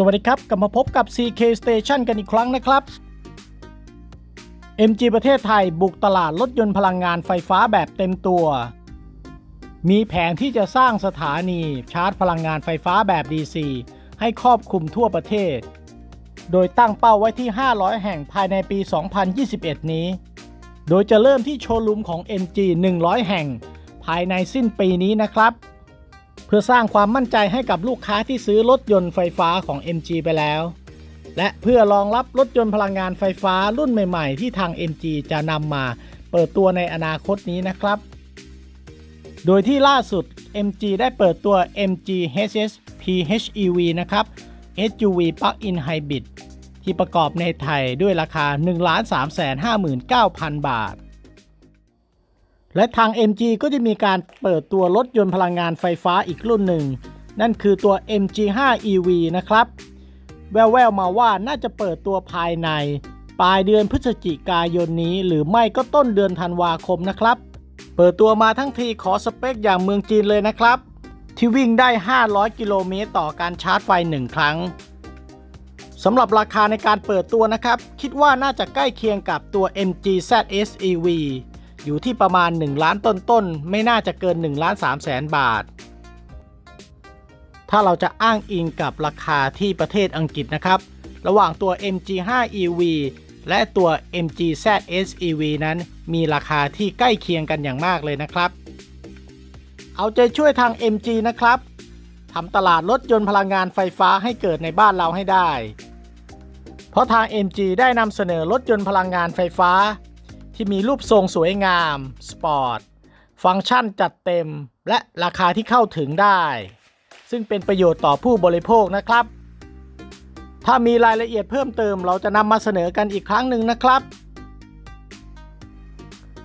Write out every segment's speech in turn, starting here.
สวัสดีครับ กลับมาพบกับ CK Station กันอีกครั้งนะครับ MG ประเทศไทยบุกตลาดรถยนต์พลังงานไฟฟ้าแบบเต็มตัว มีแผนที่จะสร้างสถานีชาร์จพลังงานไฟฟ้าแบบ DC ให้ครอบคลุมทั่วประเทศ โดยตั้งเป้าไว้ที่ 500 แห่งภายในปี 2021 นี้ โดยจะเริ่มที่โชว์รูมของ MG 100 แห่ง ภายในสิ้นปีนี้นะครับ เพื่อสร้างความมั่นใจให้กับลูกค้าที่ซื้อรถยนต์ไฟฟ้าของ MG ไปแล้ว และเพื่อรองรับรถยนต์พลังงานไฟฟ้ารุ่นใหม่ๆ ที่ทาง MG จะนำมาเปิดตัวในอนาคตนี้นะครับ โดยที่ล่าสุด MG ได้เปิดตัว MG HS PHEV นะครับ SUV Plug-in Hybrid ที่ประกอบในไทยด้วยราคา 1,359,000 บาท และทาง MG ก็จะมีการเปิดตัวรถยนต์พลังงานไฟฟ้าอีกรุ่นหนึ่ง นั่นคือตัว MG5 EV นะครับ แววๆมาว่าน่าจะเปิดตัวภายใน ปลายเดือนพฤศจิกายนนี้ หรือไม่ก็ต้นเดือนธันวาคมนะครับ เปิดตัวมาทั้งทีขอสเปคอย่างเมืองจีนเลยนะครับ ที่วิ่งได้ 500 กิโลเมตรต่อการชาร์จไฟ 1 ครั้งสำหรับราคาในการเปิดตัวนะครับ คิดว่าน่าจะใกล้เคียงกับตัว MG ZS EV อยู่ที่ประมาณ 1 ล้านต้นๆ ไม่น่าจะเกิน1ล้าน3แสนบาท ถ้าเราจะอ้างอิงกับราคาที่ประเทศอังกฤษนะครับ ระหว่างตัว MG5 EV และตัว MG ZS EV นั้นมีราคาที่ใกล้เคียงกันอย่างมากเลยนะครับ เอาใจช่วยทาง MG นะครับทำตลาดรถยนต์พลังงานไฟฟ้าให้เกิดในบ้านเราให้ได้ เพราะทาง MG ได้นำเสนอรถยนต์พลังงานไฟฟ้า ที่มีรูปทรงสวยงาม สปอร์ต ฟังก์ชันจัดเต็ม และราคาที่เข้าถึงได้ ซึ่งเป็นประโยชน์ต่อผู้บริโภคนะครับ ถ้ามีรายละเอียดเพิ่มเติมเราจะนำมาเสนอกันอีกครั้งหนึ่งนะครับ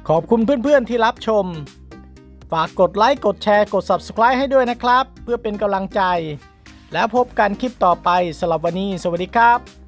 ขอบคุณเพื่อนๆที่รับชม ฝากกดไลค์ กดแชร์ กด Subscribe ให้ด้วยนะครับ เพื่อเป็นกำลังใจ แล้วพบกันคลิปต่อไปสำหรับวันนี้ สวัสดีครับ